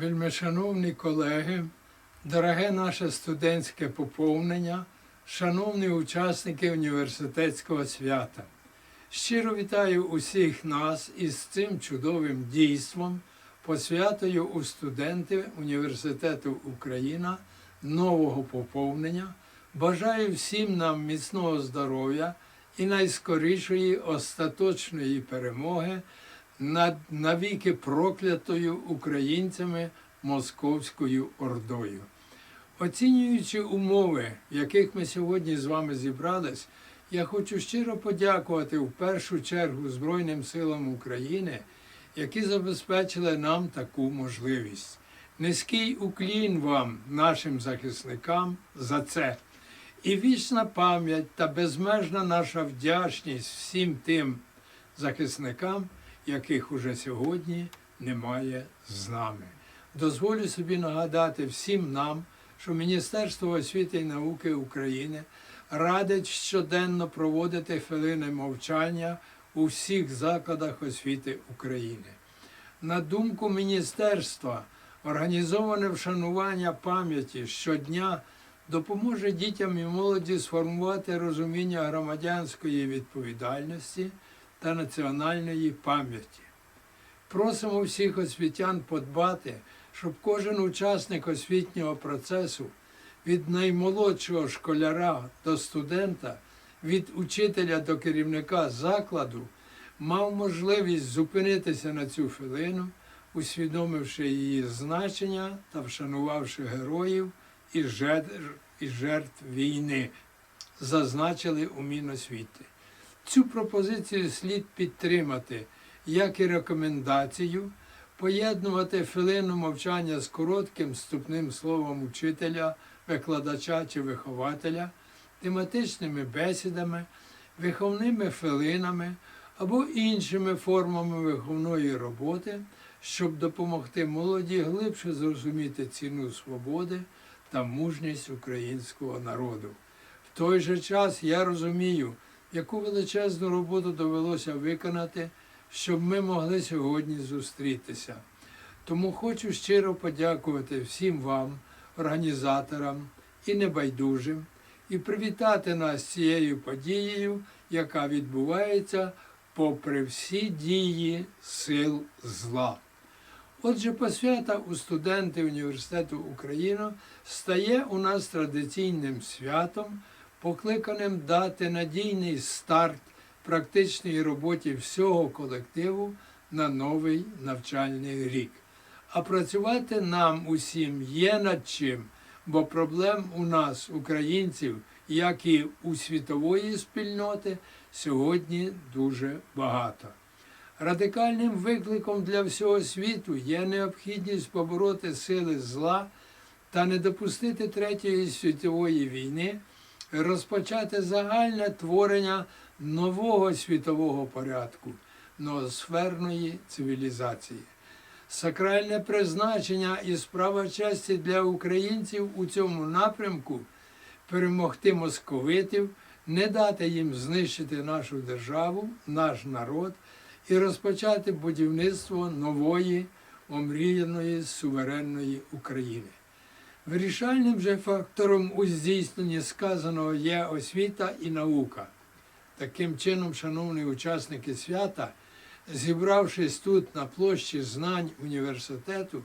Вельмишановні колеги, дороге наше студентське поповнення, шановні учасники університетського свята. Щиро вітаю усіх нас із цим чудовим дійством, посвятою у студенти Університету Україна нового поповнення. Бажаю всім нам міцного здоров'я і найскорішої остаточної перемоги навіки проклятою українцями Московською Ордою. Оцінюючи умови, в яких ми сьогодні з вами зібрались, я хочу щиро подякувати в першу чергу Збройним силам України, які забезпечили нам таку можливість. Низький уклін вам, нашим захисникам, за це. І вічна пам'ять та безмежна наша вдячність всім тим захисникам, яких уже сьогодні немає з нами. Дозволю собі нагадати всім нам, що Міністерство освіти і науки України радить щоденно проводити хвилини мовчання у всіх закладах освіти України. На думку міністерства, організоване вшанування пам'яті щодня допоможе дітям і молоді сформувати розуміння громадянської відповідальності та національної пам'яті. Просимо всіх освітян подбати, щоб кожен учасник освітнього процесу від наймолодшого школяра до студента, від учителя до керівника закладу мав можливість зупинитися на цю хвилину, усвідомивши її значення та вшанувавши героїв і жертв, війни, зазначили у Міносвіти. Цю пропозицію слід підтримати як і рекомендацію поєднувати хвилину мовчання з коротким вступним словом учителя, викладача чи вихователя, тематичними бесідами, виховними хвилинами або іншими формами виховної роботи, щоб допомогти молоді глибше зрозуміти ціну свободи та мужність українського народу. В той же час я розумію, яку величезну роботу довелося виконати, щоб ми могли сьогодні зустрітися. Тому хочу щиро подякувати всім вам, організаторам і небайдужим, і привітати нас цією подією, яка відбувається попри всі дії сил зла. Отже, посвята у студенти Університету України стає у нас традиційним святом, покликаним дати надійний старт практичній роботі всього колективу на новий навчальний рік. А працювати нам усім є над чим, бо проблем у нас, українців, як і у світової спільноти, сьогодні дуже багато. Радикальним викликом для всього світу є необхідність побороти сили зла та не допустити Третьої світової війни, розпочати загальне творення нового світового порядку, ноосферної цивілізації. Сакральне призначення і справа честі для українців у цьому напрямку перемогти московитів, не дати їм знищити нашу державу, наш народ і розпочати будівництво нової омріяної суверенної України. Вирішальним же фактором у здійсненні сказаного є освіта і наука. Таким чином, шановні учасники свята, зібравшись тут на площі знань університету,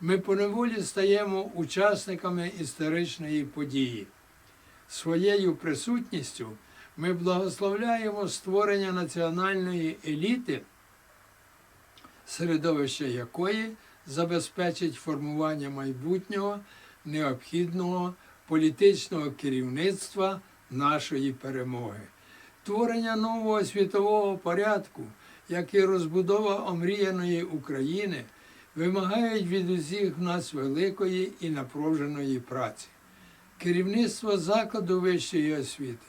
ми поневолі стаємо учасниками історичної події. Своєю присутністю ми благословляємо створення національної еліти, середовище якої забезпечить формування майбутнього необхідного політичного керівництва нашої перемоги. Творення нового світового порядку, як і розбудова омріяної України, вимагають від усіх нас великої і напруженої праці. Керівництво закладу вищої освіти,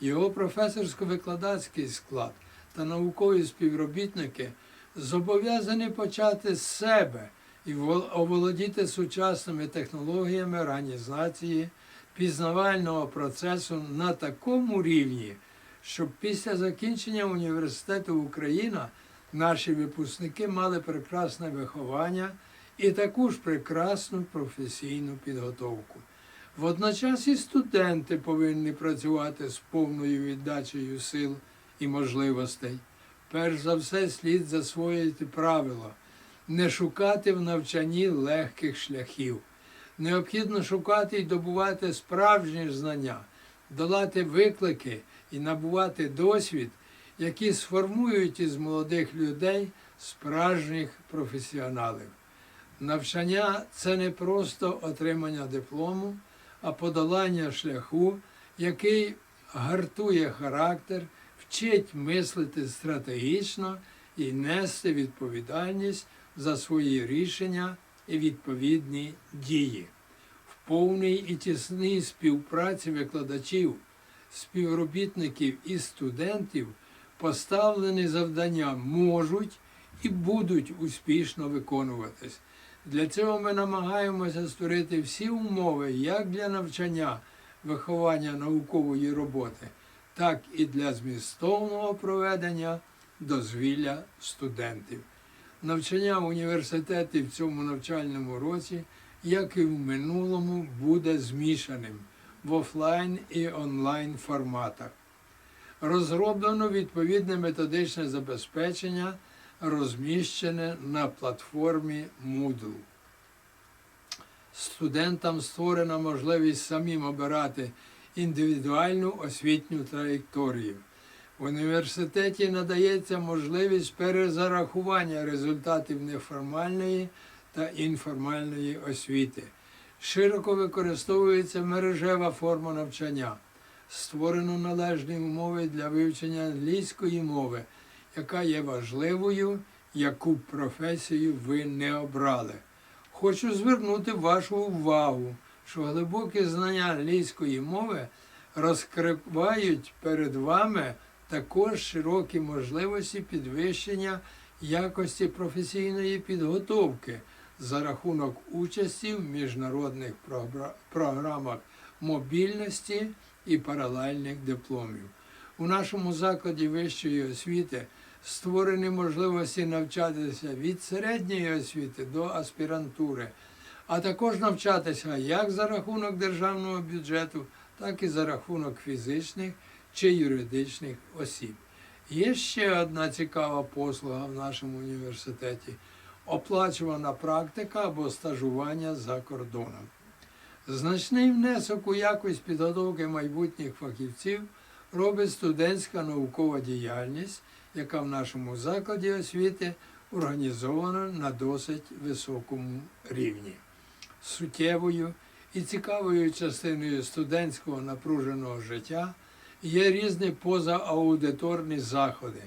його професорсько-викладацький склад та наукові співробітники зобов'язані почати з себе і оволодіти сучасними технологіями організації пізнавального процесу на такому рівні, щоб після закінчення університету Україна наші випускники мали прекрасне виховання і таку ж прекрасну професійну підготовку. Водночас і студенти повинні працювати з повною віддачею сил і можливостей. Перш за все слід засвоїти правило не шукати в навчанні легких шляхів. Необхідно шукати і добувати справжні знання, долати виклики і набувати досвід, які сформують із молодих людей справжніх професіоналів. Навчання це не просто отримання диплому, а подолання шляху, який гартує характер, вчить мислити стратегічно і нести відповідальність за свої рішення і відповідні дії. В повній і тісній співпраці викладачів, співробітників і студентів поставлені завдання можуть і будуть успішно виконуватись. Для цього ми намагаємося створити всі умови як для навчання, виховання наукової роботи, так і для змістовного проведення дозвілля студентів. Навчання в університеті в цьому навчальному році, як і в минулому, буде змішаним в офлайн і онлайн форматах. Розроблено відповідне методичне забезпечення, розміщене на платформі Moodle. Студентам створена можливість самим обирати індивідуальну освітню траєкторію. В університеті надається можливість перезарахування результатів неформальної та інформальної освіти. Широко використовується мережева форма навчання. Створено належні умови для вивчення англійської мови, яка є важливою, яку професію ви не обрали. Хочу звернути вашу увагу, що глибокі знання англійської мови розкривають перед вами також широкі можливості підвищення якості професійної підготовки за рахунок участі в міжнародних програмах мобільності і паралельних дипломів. У нашому закладі вищої освіти створені можливості навчатися від середньої освіти до аспірантури, а також навчатися як за рахунок державного бюджету, так і за рахунок фізичних чи юридичних осіб. Є ще одна цікава послуга в нашому університеті оплачувана практика або стажування за кордоном. Значний внесок у якість підготовки майбутніх фахівців робить студентська наукова діяльність, яка в нашому закладі освіти організована на досить високому рівні. Суттєвою і цікавою частиною студентського напруженого життя є різні позааудиторні заходи.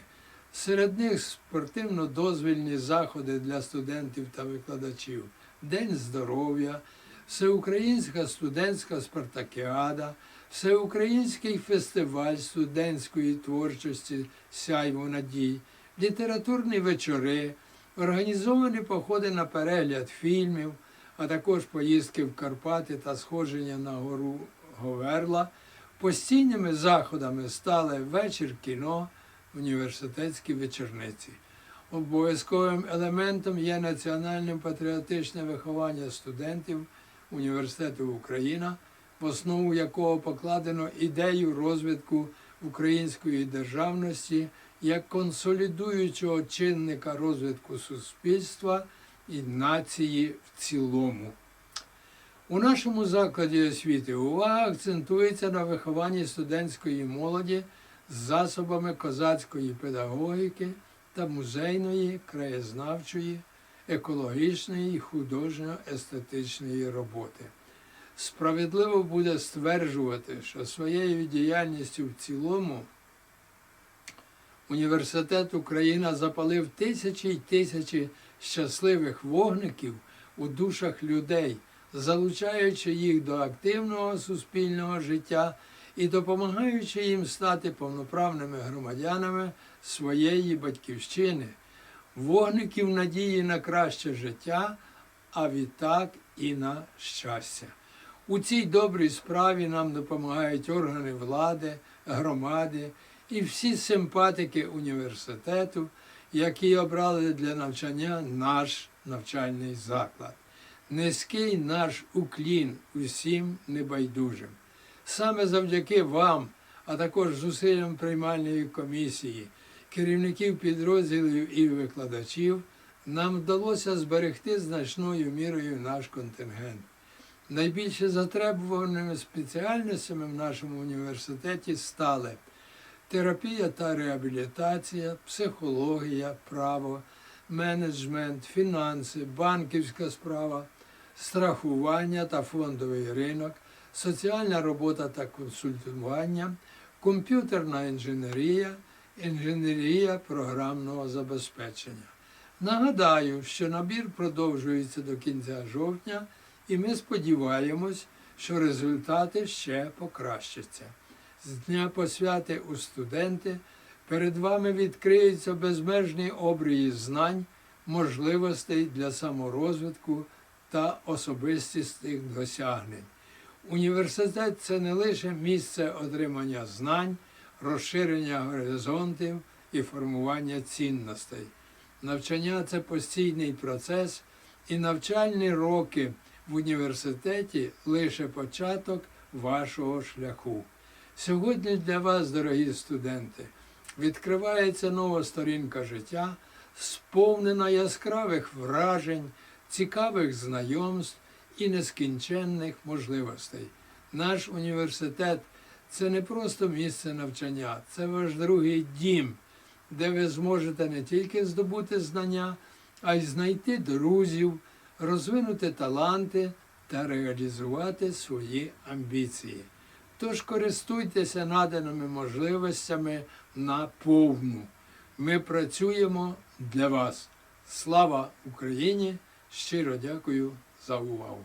Серед них спортивно-дозвільні заходи для студентів та викладачів, День здоров'я, Всеукраїнська студентська спартакіада, Всеукраїнський фестиваль студентської творчості Сяйво надій, літературні вечори, організовані походи на перегляд фільмів, а також поїздки в Карпати та сходження на гору Говерла. Постійними заходами стали вечір кіно, університетські вечорниці. Обов'язковим елементом є національне патріотичне виховання студентів університету Україна, в основу якого покладено ідею розвитку української державності як консолідуючого чинника розвитку суспільства і нації в цілому. У нашому закладі освіти увага акцентується на вихованні студентської молоді з засобами козацької педагогіки та музейної, краєзнавчої, екологічної і художньо-естетичної роботи. Справедливо буде стверджувати, що своєю діяльністю в цілому університет Україна запалив тисячі й тисячі щасливих вогників у душах людей, залучаючи їх до активного суспільного життя і допомагаючи їм стати повноправними громадянами своєї батьківщини, вогників надії на краще життя, а відтак і на щастя. У цій добрій справі нам допомагають органи влади, громади і всі симпатики університету, які обрали для навчання наш навчальний заклад. Низький наш уклін усім небайдужим. Саме завдяки вам, а також зусиллям приймальної комісії, керівників підрозділів і викладачів, нам вдалося зберегти значною мірою наш контингент. Найбільше затребуваними спеціальностями в нашому університеті стали терапія та реабілітація, психологія, право, менеджмент, фінанси, банківська справа, страхування та фондовий ринок, соціальна робота та консультування, комп'ютерна інженерія, інженерія програмного забезпечення. Нагадаю, що набір продовжується до кінця жовтня, і ми сподіваємось, що результати ще покращаться. З дня посвяти у студенти перед вами відкриються безмежні обрії знань, можливостей для саморозвитку та особистісних досягнень. Університет це не лише місце отримання знань, розширення горизонтів і формування цінностей. Навчання це постійний процес, і навчальні роки в університеті лише початок вашого шляху. Сьогодні для вас, дорогі студенти, відкривається нова сторінка життя, сповнена яскравих вражень, цікавих знайомств і нескінченних можливостей. Наш університет це не просто місце навчання, це ваш другий дім, де ви зможете не тільки здобути знання, а й знайти друзів, розвинути таланти та реалізувати свої амбіції. Тож користуйтеся наданими можливостями на повну. Ми працюємо для вас. Слава Україні! Щиро дякую за увагу.